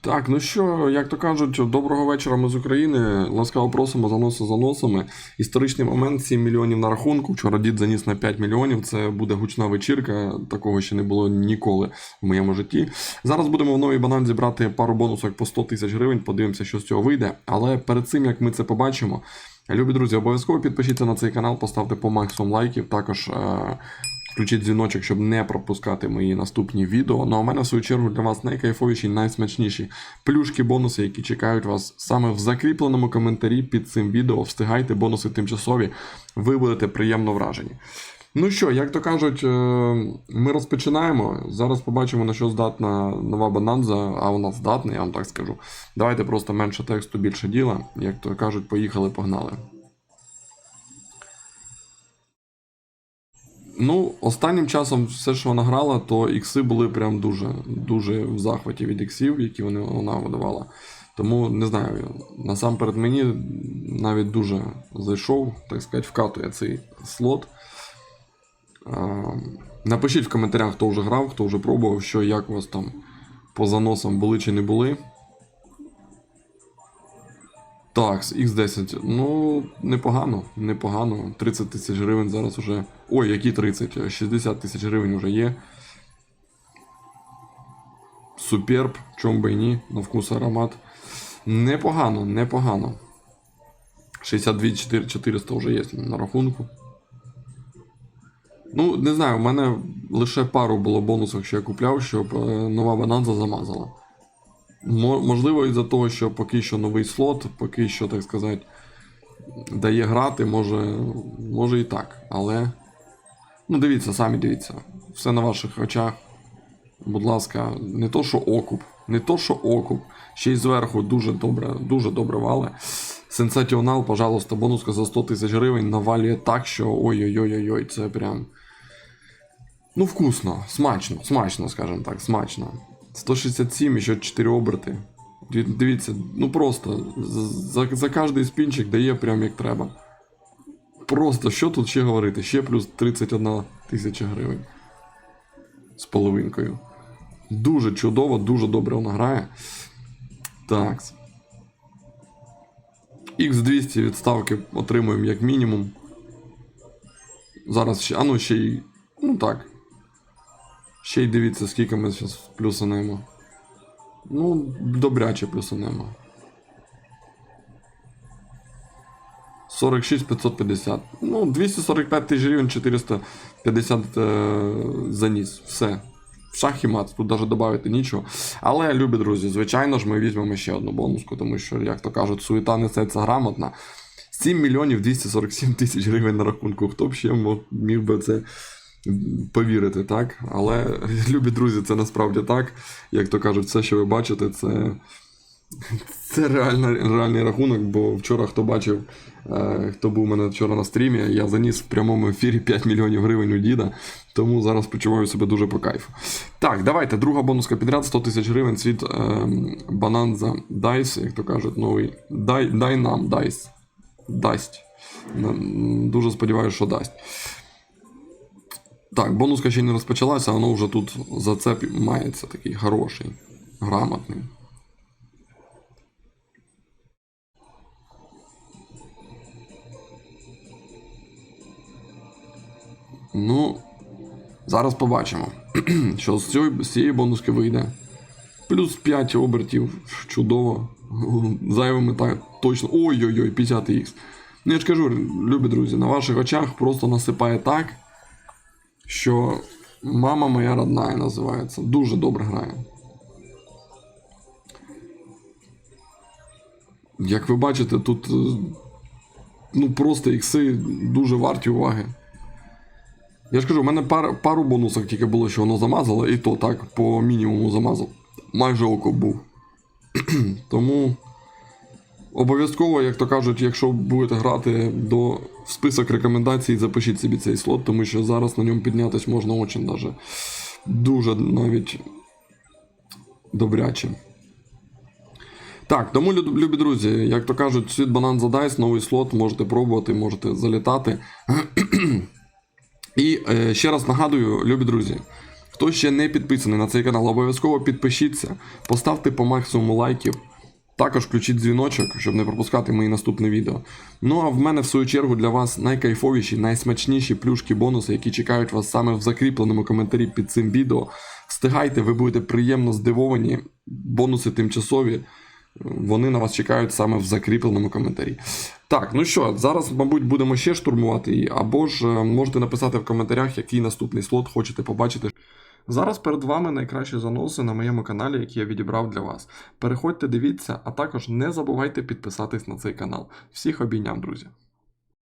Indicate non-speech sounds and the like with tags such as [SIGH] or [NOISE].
Так, ну що, як то кажуть, доброго вечора ми з України. Ласкаво просимо заноси заносами. Історичний момент 7 мільйонів на рахунку. Вчора дід заніс на 5 мільйонів. Це буде гучна вечірка. Такого ще не було ніколи в моєму житті. Зараз будемо в новий банан зібрати пару бонусок по 100 тисяч гривень. Подивимося, що з цього вийде. Але перед цим як ми це побачимо. Любі друзі, обов'язково підпишіться на цей канал, поставте по максимум лайків. Також е- включіть дзвіночок, щоб не пропускати мої наступні відео. Ну а в мене в свою чергу для вас найкайфовіші, найсмачніші плюшки, бонуси, які чекають вас саме в закріпленому коментарі під цим відео. Встигайте, бонуси тимчасові, ви будете приємно вражені. Ну що, як то кажуть, е, ми розпочинаємо. Зараз побачимо, на що здатна нова бананза, а вона здатна, я вам так скажу. Давайте просто менше тексту, більше діла. Як то кажуть, поїхали, погнали. Ну, останнім часом все, що вона грала, то ікси були прям дуже дуже в захваті від іксів, які вони, вона видавала. Тому не знаю, насамперед мені навіть дуже зайшов, так сказати, вкатує цей слот. Напишіть в коментарях, хто вже грав, хто вже пробував, що як у вас там по заносам були чи не були. Так, з X10. Ну, непогано, непогано. 30 тисяч гривень зараз уже. Ой, які 30? 60 тисяч гривень вже є. Суперб, чом би і ні, на вкус аромат. Непогано, непогано. 62 400 вже є на рахунку. Ну, не знаю, в мене лише пару було бонусів, що я купляв, щоб е, нова бананза замазала. Мо- Можливо, із-за того, що поки що новий слот, поки що, так сказати, дає грати, може, може і так. Але. Ну, дивіться, самі дивіться. Все на ваших очах. Будь ласка, не то, що окуп, не то, що окуп. Ще й зверху дуже добре, дуже добре вале. Сенсаціонал, пожалуйста, бонуска за 100 тисяч гривень навалює так, що ой-ой-ой-ой, це прям. Ну, вкусно, смачно, смачно, скажімо так, смачно. 167 і ще 4 оберти. Дивіться, ну просто за, за кожний спінчик дає прям як треба. Просто що тут ще говорити? Ще плюс 31 тисяча гривень. З половинкою. Дуже чудово, дуже добре вона грає. Так. Х200 відставки отримуємо як мінімум. Зараз ще. А ну ще й. Ну так. Ще й дивіться, скільки ми зараз плюсанемо. Ну, добряче плюсанемо. 46 550. Ну, 245 тисяч гривень, 450 е, заніс. Все. Шах і мат, тут навіть додати нічого. Але, любі друзі, звичайно ж, ми візьмемо ще одну бонуску, тому що, як то кажуть, суета несеться грамотна. 7 мільйонів 247 тисяч гривень на рахунку. Хто б ще міг би це повірити, так? Але, [LAUGHS] любі друзі, це насправді так. Як то кажуть, все, що ви бачите, це. Це реально, реальний рахунок, бо вчора хто бачив, е, хто був у мене вчора на стрімі, я заніс в прямому ефірі 5 мільйонів гривень у діда, тому зараз почуваю себе дуже по кайфу. Так, давайте, друга бонуска підряд, 100 тисяч гривень, світ е, Бананза Дайс, як то кажуть, новий. Дай, дай нам Дайс. Дасть. Дуже сподіваюся, що дасть. Так, бонуска ще не розпочалася, воно вже тут зацеп мається такий хороший, грамотний. Ну, зараз побачимо, [CLEARS THROAT] що з цієї, з цієї бонуски вийде. Плюс 5 обертів. Чудово. [LAUGHS] Зайвими так точно. Ой-ой-ой, 50х. Ну, я ж кажу, любі друзі, на ваших очах просто насипає так, що мама моя родная називається. Дуже добре грає. Як ви бачите, тут е, ну просто ікси дуже варті уваги. Я ж кажу, у мене пар, пару бонусок тільки було, що воно замазало, і то так, по мінімуму замазав. Майже око був. [CLEARS THROAT] Тому обов'язково, як то кажуть, якщо будете грати до в список рекомендацій, запишіть собі цей слот, тому що зараз на ньому піднятись можна очень даже дуже навіть добряче. Так, тому, любі друзі, як то кажуть, світ банан задасть, новий слот, можете пробувати, можете залітати. І е, ще раз нагадую, любі друзі, Хто ще не підписаний на цей канал, обов'язково підпишіться, поставте по максимуму лайків. Також включіть дзвіночок, щоб не пропускати мої наступні відео. Ну а в мене в свою чергу для вас найкайфовіші, найсмачніші плюшки бонуси, які чекають вас саме в закріпленому коментарі під цим відео. Встигайте, ви будете приємно здивовані. Бонуси тимчасові. Вони на вас чекають саме в закріпленому коментарі. Так, ну що, зараз, мабуть, будемо ще штурмувати її, або ж е, можете написати в коментарях, який наступний слот хочете побачити. Зараз перед вами найкращі заноси на моєму каналі, які я відібрав для вас. Переходьте, дивіться, а також не забувайте підписатись на цей канал. Всіх обійняв, друзі!